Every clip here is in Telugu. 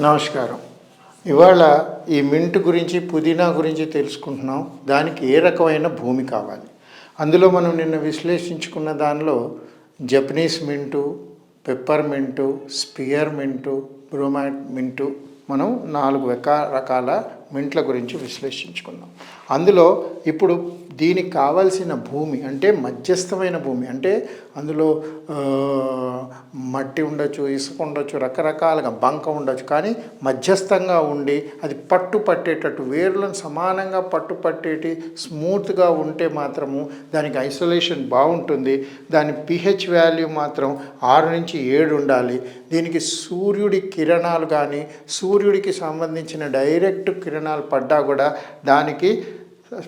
నమస్కారం. ఇవాళ ఈ మింట్ గురించి పుదీనా గురించి తెలుసుకుంటున్నాం. దానికి ఏ రకమైన భూమి కావాలి? అందులో మనం నిన్న విశ్లేషించుకున్న దానిలో Japanese mint peppermint spearmint బ్రోమాట్ మింటు మనం నాలుగు రకాల మింట్ల గురించి విశ్లేషించుకున్నాం. అందులో ఇప్పుడు దీనికి కావాల్సిన భూమి అంటే మధ్యస్థమైన భూమి అంటే అందులో మట్టి ఉండొచ్చు ఇసుక ఉండొచ్చు రకరకాలుగా బంక ఉండొచ్చు. కానీ మధ్యస్థంగా ఉండి అది పట్టు పట్టేటట్టు వేర్లను సమానంగా పట్టు పట్టేటి స్మూత్గా ఉంటే మాత్రము దానికి ఐసోలేషన్ బాగుంటుంది. దాని పిహెచ్ వాల్యూ మాత్రం ఆరు నుంచి ఏడు ఉండాలి. దీనికి సూర్యుడి కిరణాలు కానీ సూర్యుడికి సంబంధించిన డైరెక్ట్ కిరణాలు పడ్డా కూడా దానికి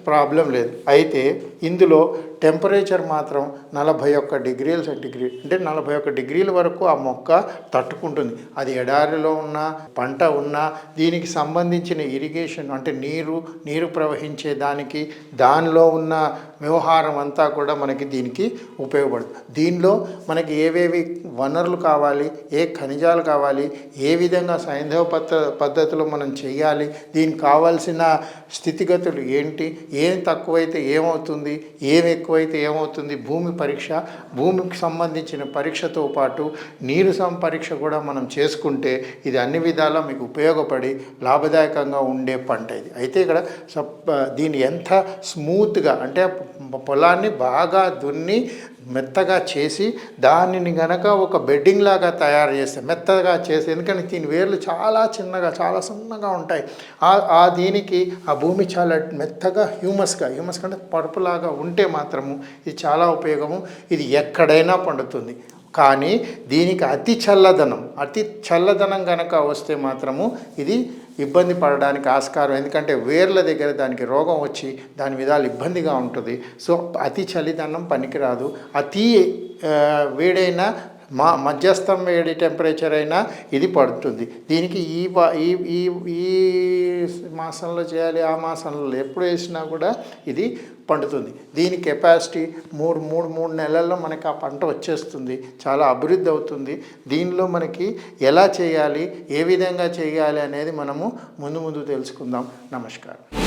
ప్రాబ్లం లేదు. అయితే ఇందులో టెంపరేచర్ మాత్రం నలభై ఒక్క డిగ్రీల సెంటిగ్రేడ్ అంటే నలభై ఒక్క డిగ్రీల వరకు ఆ మొక్క తట్టుకుంటుంది. అది ఎడారిలో ఉన్న పంట ఉన్నా దీనికి సంబంధించిన ఇరిగేషన్ అంటే నీరు నీరు ప్రవహించే దానికి దానిలో ఉన్న వ్యవహారం అంతా కూడా మనకి దీనికి ఉపయోగపడుతుంది దీనిలో మనకి ఏవేవి వనరులు కావాలి ఏ ఖనిజాలు కావాలి ఏ విధంగా సైంధవ పద్ధ పద్ధతిలో మనం చేయాలి దీనికి కావాల్సిన స్థితిగతులు ఏంటి ఏం తక్కువైతే ఏమవుతుంది ఏం ఎక్కువైతే ఏమవుతుంది భూమి పరీక్ష భూమికి సంబంధించిన పరీక్షతో పాటు నీరు సం పరీక్ష కూడా మనం చేసుకుంటే ఇది అన్ని విధాలా మీకు ఉపయోగపడి లాభదాయకంగా ఉండే పంట ఇది. అయితే ఇక్కడ సప్ దీన్ని ఎంత స్మూత్గా అంటే పొలాన్ని బాగా దున్ని మెత్తగా చేసి దానిని గనక ఒక బెడ్డింగ్ లాగా తయారు చేస్తే మెత్తగా చేసి ఎందుకంటే దీని వేర్లు చాలా చిన్నగా చాలా సన్నగా ఉంటాయి. ఆ- ఆ దీనికి ఆ భూమి చాలా మెత్తగా హ్యూమస్గా హ్యూమస్ కంటే పరుపులాగా ఉంటే మాత్రము ఇది చాలా ఉపయోగము. ఇది ఎక్కడైనా పండుతుంది. కానీ దీనికి అతి చల్లదనం అతి చల్లదనం కనుక వస్తే మాత్రము ఇది ఇబ్బంది పడడానికి ఆస్కారం. ఎందుకంటే వేర్ల దగ్గర దానికి రోగం వచ్చి దాని విధాలు ఇబ్బందిగా ఉంటుంది. సో అతి చలిదనం పనికిరాదు. అతి వేడైన మా మధ్యస్థం వేడి టెంపరేచర్ అయినా ఇది పడుతుంది. దీనికి ఈ ఈ ఈ ఈ మాసంలో చేయాలి ఆ మాసంలో ఎప్పుడు వేసినా కూడా ఇది పండుతుంది. దీని కెపాసిటీ మూడు మూడు మూడు నెలల్లో మనకి ఆ పంట వచ్చేస్తుంది. చాలా అభివృద్ధి అవుతుంది. దీనిలో మనకి ఎలా చేయాలి ఏ విధంగా చేయాలి అనేది మనము ముందు ముందు తెలుసుకుందాం. నమస్కారం.